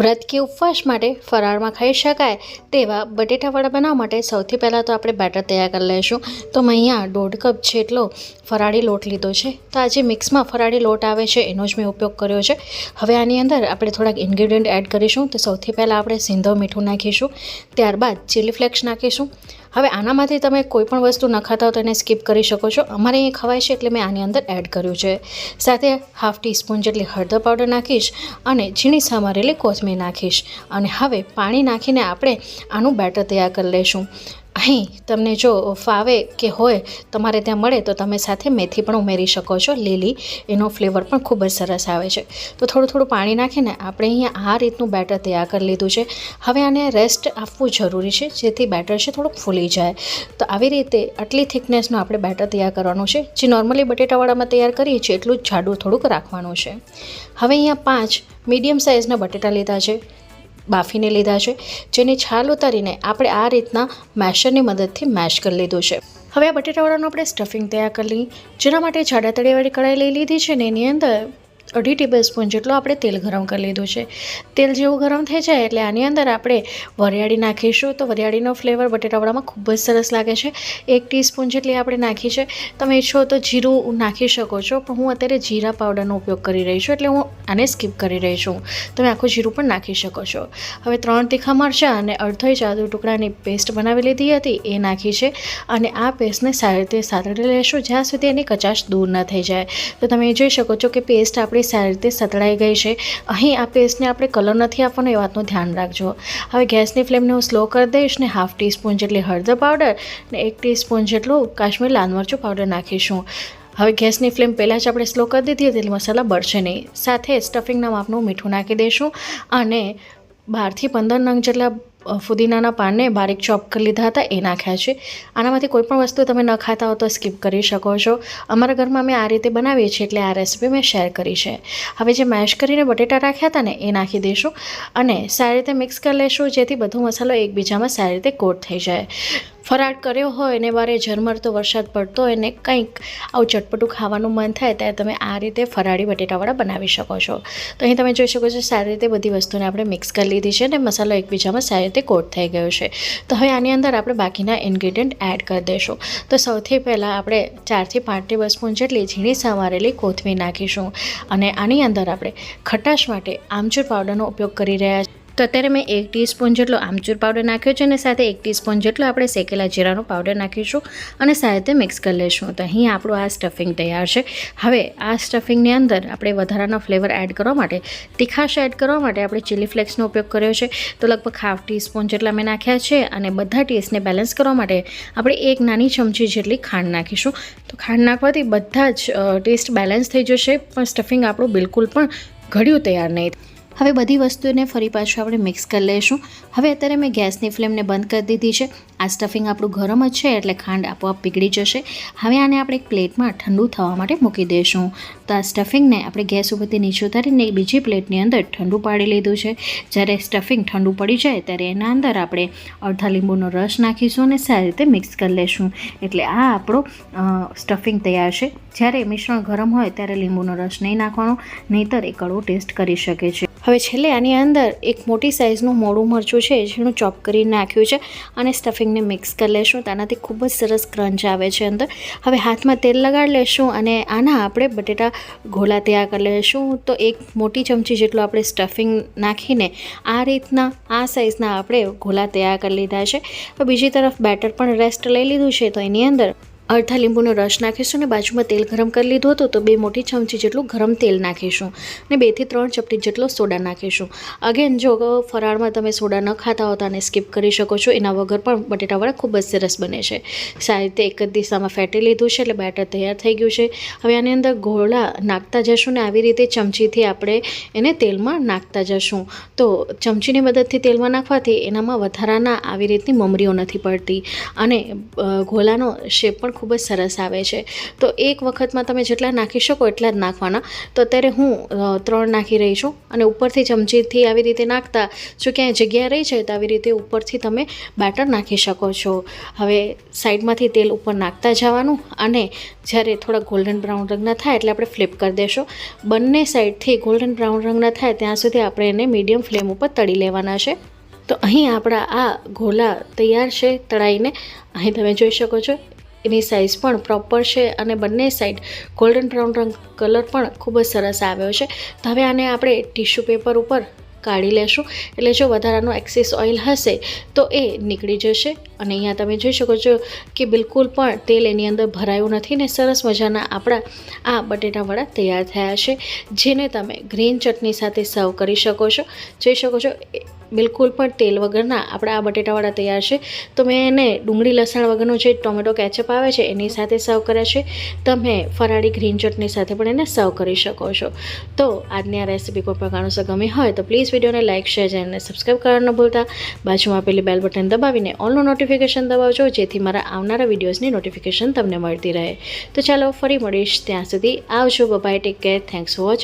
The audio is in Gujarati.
વ્રત કે ઉપવાસ માટે ફરાળમાં ખાઈ શકાય તેવા બટેટાવડા બનાવવા માટે સૌથી પહેલાં તો આપણે બેટર તૈયાર કરી લઈશું. તો મેં અહીંયા દોઢ કપ જેટલો ફરાળી લોટ લીધો છે. તો આજે મિક્સમાં ફરાળી લોટ આવે છે, એનો જ મેં ઉપયોગ કર્યો છે. હવે આની અંદર આપણે થોડાક ઇન્ગ્રીડિયન્ટ એડ કરીશું. તો સૌથી પહેલાં આપણે સિંધો મીઠું નાખીશું. ત્યારબાદ ચીલી ફ્લેક્સ નાખીશું. હવે આનામાંથી તમે કોઈ પણ વસ્તુ ન ખાતા હો તો એને સ્કીપ કરી શકો છો. અમારે અહીં ખવાય છે એટલે મેં આની અંદર એડ કર્યું છે. સાથે હાફ ટીસ્પૂન જેટલી હળદર પાવડર નાખીશ અને ઝીણી સમારેલી કોથમીર નાખીશ. અને હવે પાણી નાખીને આપણે આનું બેટર તૈયાર કરી લઈશું. અહીં તમને જો ફાવે કે હોય, તમારે ત્યાં મળે તો તમે સાથે મેથી પણ ઉમેરી શકો છો, લીલી. એનો ફ્લેવર પણ ખૂબ જ સરસ આવે છે. તો થોડું થોડું પાણી નાખીને આપણે અહીંયા આ રીતનું બેટર તૈયાર કરી લીધું છે. હવે આને રેસ્ટ આપવું જરૂરી છે, જેથી બેટર છે થોડુંક ફૂલી જાય. તો આવી રીતે આટલી થિકનેસનું આપણે બેટર તૈયાર કરવાનું છે, જે નોર્મલી બટેટાવાળામાં તૈયાર કરીએ છીએ, એટલું જાડું થોડુંક રાખવાનું છે. હવે અહીંયા પાંચ મીડિયમ સાઇઝના બટેટા લીધા છે. બાફીને લીધા છે, જેની છાલ ઉતારીને આપણે આ રીતના મેશરની મદદથી મેશ કરી લીધું છે. હવે આ બટેટાવાળાનું આપણે સ્ટફિંગ તૈયાર કરી જેના માટે જાડા તળિયાવાળી કઢાઈ લઈ લીધી છે ને એની અંદર અઢી ટેબલ સ્પૂન જેટલું આપણે તેલ ગરમ કરી લીધું છે. તેલ જેવું ગરમ થઈ જાય એટલે આની અંદર આપણે વરિયાળી નાખીશું. તો વરિયાળીનો ફ્લેવર બટેટાવડામાં ખૂબ જ સરસ લાગે છે. એક ટીસ્પૂન જેટલી આપણે નાખી છે. તમે ઈચ્છો તો જીરું નાખી શકો છો, પણ હું અત્યારે જીરા પાવડરનો ઉપયોગ કરી રહી છું એટલે હું આને સ્કીપ કરી રહી છું. તમે આખું જીરું પણ નાખી શકો છો. હવે ત્રણ તીખા મરચાં અને અડધો ચાદુ ટુકડાની પેસ્ટ બનાવી લીધી હતી. એ નાખી છે અને આ પેસ્ટને સારી રીતે સાતડી લેશું, જ્યાં સુધી એની કચાશ દૂર ન થઈ જાય. તો તમે જોઈ શકો છો કે પેસ્ટ આપણી સારી રીતે સતળાઈ ગઈ છે. અહીં આ પેસ્ટને આપણે કલર નથી આપવાનો, એ વાતનું ધ્યાન રાખજો. હવે ગેસની ફ્લેમને હું સ્લો કરી દઈશ ને હાફ ટીસ્પૂન જેટલી હળદર પાવડર ને એક ટીસ્પૂન જેટલું કાશ્મીર લાલ મરચું પાવડર નાખીશું. હવે ગેસની ફ્લેમ પહેલાં જ આપણે સ્લો કરી દીધી હતી, એટલે મસાલા બળશે નહીં. સાથે સ્ટફિંગના માપનું મીઠું નાખી દઈશું અને બારથી પંદર નંગ જેટલા ફુદીનાના પાનને બારીક ચોપ કરી લીધા હતા, એ નાખ્યા છે. આનામાંથી કોઈ પણ વસ્તુ તમે ન ખાતા હો તો સ્કીપ કરી શકો છો. અમારા ઘરમાં મેં આ રીતે બનાવીએ છીએ એટલે આ રેસીપી મેં શેર કરી છે. હવે જે મેશ કરીને બટેટા રાખ્યા હતા ને, એ નાખી દઈશું. અને સારી રીતે મિક્સ કરી લઈશું જેથી બધો મસાલો એકબીજામાં સારી રીતે કોટ થઈ જાય. ફરાળ કર્યો હોય અને વારે ઝરમરતો વરસાદ પડતો હોય ને કંઈક આવું ચટપટું ખાવાનું મન થાય ત્યારે તમે આ રીતે ફરાળી બટેટાવાળા બનાવી શકો છો. તો અહીં તમે જોઈ શકો છો સારી રીતે બધી વસ્તુને આપણે મિક્સ કરી લીધી છે અને મસાલો એકબીજામાં સારી રીતે કોટ થઈ ગયો છે. તો હવે આની અંદર આપણે બાકીના ઇન્ગ્રીડિયન્ટ એડ કરી દઈશું. તો સૌથી પહેલાં આપણે ચારથી પાંચ ટેબલ સ્પૂન જેટલી ઝીણી સમારેલી કોથમીર નાખીશું અને આની અંદર આપણે ખટાશ માટે આમચૂર પાવડરનો ઉપયોગ કરી રહ્યા છીએ તો અત્યારે મેં એક ટીસ્પૂન જેટલો આમચૂર પાવડર નાખ્યો છે અને સાથે એક ટીસ્પૂન જેટલો આપણે શેકેલા જીરાનો પાવડર નાખીશું અને સાથે મિક્સ કરી લઈશું. તો અહીં આપણું આ સ્ટફિંગ તૈયાર છે. હવે આ સ્ટફિંગની અંદર આપણે વધારાનો ફ્લેવર એડ કરવા માટે, તીખાશ એડ કરવા માટે આપણે ચીલી ફ્લેક્સનો ઉપયોગ કર્યો છે. તો લગભગ હાફ ટીસ્પૂન જેટલા મેં નાખ્યા છે અને બધા ટેસ્ટને બેલેન્સ કરવા માટે આપણે એક નાની ચમચી જેટલી ખાંડ નાખીશું. તો ખાંડ નાખવાથી બધા જ ટેસ્ટ બેલેન્સ થઈ જશે, પણ સ્ટફિંગ આપણું બિલકુલ પણ ઘડ્યું તૈયાર નહીં હવે બધી વસ્તુને ફરી પાછું આપણે મિક્સ કરી લઈશું. હવે અત્યારે મેં ગેસની ફ્લેમને બંધ કરી દીધી છે. આ સ્ટફિંગ આપણું ગરમ જ છે એટલે ખાંડ આપોઆપ પીગળી જશે. હવે આને આપણે એક પ્લેટમાં ઠંડુ થવા માટે મૂકી દઈશું. તો આ સ્ટફિંગને આપણે ગેસ ઉપરથી નીચે ઉતારીને બીજી પ્લેટની અંદર ઠંડુ પાડી લીધું છે. જ્યારે સ્ટફિંગ ઠંડુ પડી જાય ત્યારે એના અંદર આપણે અડધા લીંબુનો રસ નાખીશું અને સારી રીતે મિક્સ કરી લઈશું. એટલે આ આપણો સ્ટફિંગ તૈયાર છે. જ્યારે મિશ્રણ ગરમ હોય ત્યારે લીંબુનો રસ નહીં નાખવાનો, નહીંતર એ કડવો ટેસ્ટ કરી શકે છે. હવે છેલ્લે આની અંદર એક મોટી સાઇઝનું મોડું મરચું છે, જેનું ચોપ કરી નાખ્યું છે અને સ્ટફિંગને મિક્સ કરી લેશું. તેનાથી ખૂબ જ સરસ ક્રંચ આવે છે અંદર. હવે હાથમાં તેલ લગાડી લેશું અને આના આપણે બટેટા ઘોલા તૈયાર કરી લેશું. તો એક મોટી ચમચી જેટલું આપણે સ્ટફિંગ નાખીને આ રીતના, આ સાઇઝના આપણે ઘોલા તૈયાર કરી લીધા છે. બીજી તરફ બેટર પણ રેસ્ટ લઈ લીધું છે. તો એની અંદર અડધા લીંબુનો રસ નાખીશું અને બાજુમાં તેલ ગરમ કરી લીધું હતું તો બે મોટી ચમચી જેટલું ગરમ તેલ નાખીશું અને બેથી ત્રણ ચપટી જેટલો સોડા નાખીશું. અગેન જો ફરાળમાં તમે સોડા ન ખાતા હોતા અને સ્કીપ કરી શકો છો, એના વગર પણ બટેટાવાળા ખૂબ જ સરસ બને છે. સારી રીતે એક જ દિશામાં ફેટી લીધું છે એટલે બેટર તૈયાર થઈ ગયું છે. હવે આની અંદર ગોળા નાખતા જશું ને આવી રીતે ચમચીથી આપણે એને તેલમાં નાખતા જશું. તો ચમચીની મદદથી તેલમાં નાખવાથી એનામાં વધારાના આવી રીતની મમરીઓ નથી પડતી. અને ગોલાનો શેપ પણ ખૂબ જ સરસ આવે છે. તો એક વખતમાં તમે જેટલા નાખી શકો એટલા જ નાખવાના. તો અત્યારે હું ત્રણ નાખી રહી છું અને ઉપરથી ચમચીથી આવી રીતે નાખતા જો ક્યાંય જગ્યા રહી છે તો આવી રીતે ઉપરથી તમે બેટર નાખી શકો છો. હવે સાઈડમાંથી તેલ ઉપર નાખતા જવાનું અને જ્યારે થોડા ગોલ્ડન બ્રાઉન રંગના થાય એટલે આપણે ફ્લિપ કરી દેશો. બંને સાઈડથી ગોલ્ડન બ્રાઉન રંગના થાય ત્યાં સુધી આપણે એને મીડિયમ ફ્લેમ ઉપર તળી લેવાના છે. તો અહીં આપણા આ ગોલા તૈયાર છે તળાઈને. અહીં તમે જોઈ શકો છો એની સાઇઝ પણ પ્રોપર છે અને બંને સાઈડ ગોલ્ડન બ્રાઉન રંગ કલર પણ ખૂબ જ સરસ આવ્યો છે. તો હવે આને આપણે ટીશ્યુ પેપર ઉપર કાઢી લેશું. એટલે જો વધારાનું એક્સેસ ઓઇલ હશે, તો એ નીકળી જશે. અને અહીંયા તમે જોઈ શકો છો કે બિલકુલ પણ તેલ એની અંદર ભરાયું નથી ને સરસ મજાના આપણા આ બટેટા વડા તૈયાર થયા છે, જેને તમે ગ્રીન ચટણી સાથે સર્વ કરી શકો છો. જોઈ શકો છો બિલકુલ પણ તેલ વગરના આપણા આ બટેટાવાળા તૈયાર છે. તો મેં એને ડુંગળી લસણ વગરનું જે ટોમેટો કેચઅપ આવે છે એની સાથે સર્વ કર્યા છે. તમે ફરાળી ગ્રીન ચટણી સાથે પણ એને સર્વ કરી શકો છો. તો આજની આ રેસીપી કોઈ પણ કારણોસર ગમી હોય તો પ્લીઝ વિડીયોને લાઇક, શેર અને સબસ્ક્રાઈબ કરવાનું ભૂલતા. બાજુમાં આપેલી બેલ બટન દબાવીને ઓલનું નોટિફિકેશન દબાવજો, જેથી મારા આવનારા વિડીયોઝની નોટિફિકેશન તમને મળતી રહે. તો ચાલો ફરી મળીશ ત્યાં સુધી. આવજો bye take care thanks for watching